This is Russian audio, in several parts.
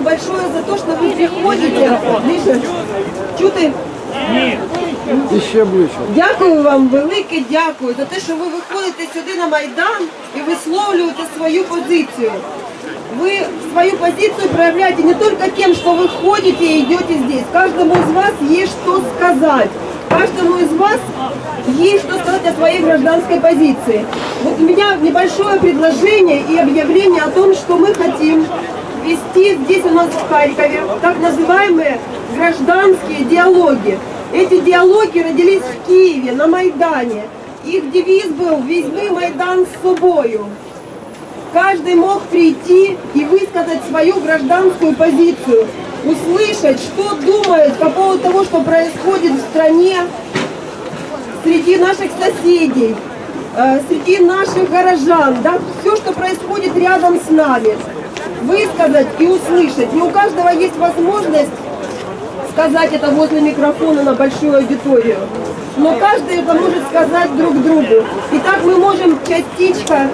вам большое за то, что вы приходите. Миша, чути? І ще ближче. Дякую вам, велике дякую за те, що ви виходите сюди на Майдан і висловлюєте свою позицію. Вы свою позицию проявляете не только тем, что вы ходите и идете здесь. Каждому из вас есть что сказать. Каждому из вас есть что сказать о своей гражданской позиции. Вот у меня небольшое предложение и объявление о том, что мы хотим вести здесь у нас в Харькове так называемые гражданские диалоги. Эти диалоги родились в Киеве, на Майдане. Их девиз был «Возьми Майдан с собою». Каждый мог прийти и высказать свою гражданскую позицию, услышать, что думает по поводу того, что происходит в стране, среди наших соседей, э, среди наших горожан, да, все, что происходит рядом с нами, высказать и услышать. Не у каждого есть возможность сказать это возле микрофона на большую аудиторию. Но каждый это может сказать друг другу. И так мы можем частичка,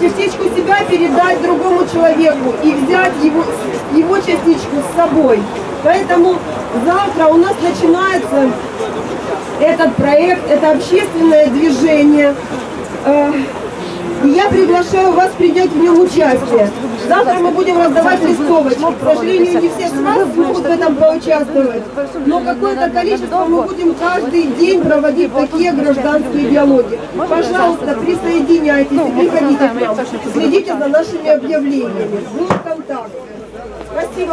частичку себя передать другому человеку и взять его, его частичку с собой. Поэтому завтра у нас начинается этот проект, это общественное движение. Э, И я приглашаю вас принять в нем участие. Завтра мы будем раздавать листовочки. К сожалению, не все с вас смогут в этом поучаствовать. Но какое-то количество мы будем каждый день проводить такие гражданские диалоги. Пожалуйста, присоединяйтесь приходите к нам. Следите за нашими объявлениями. Будут контакты. Спасибо.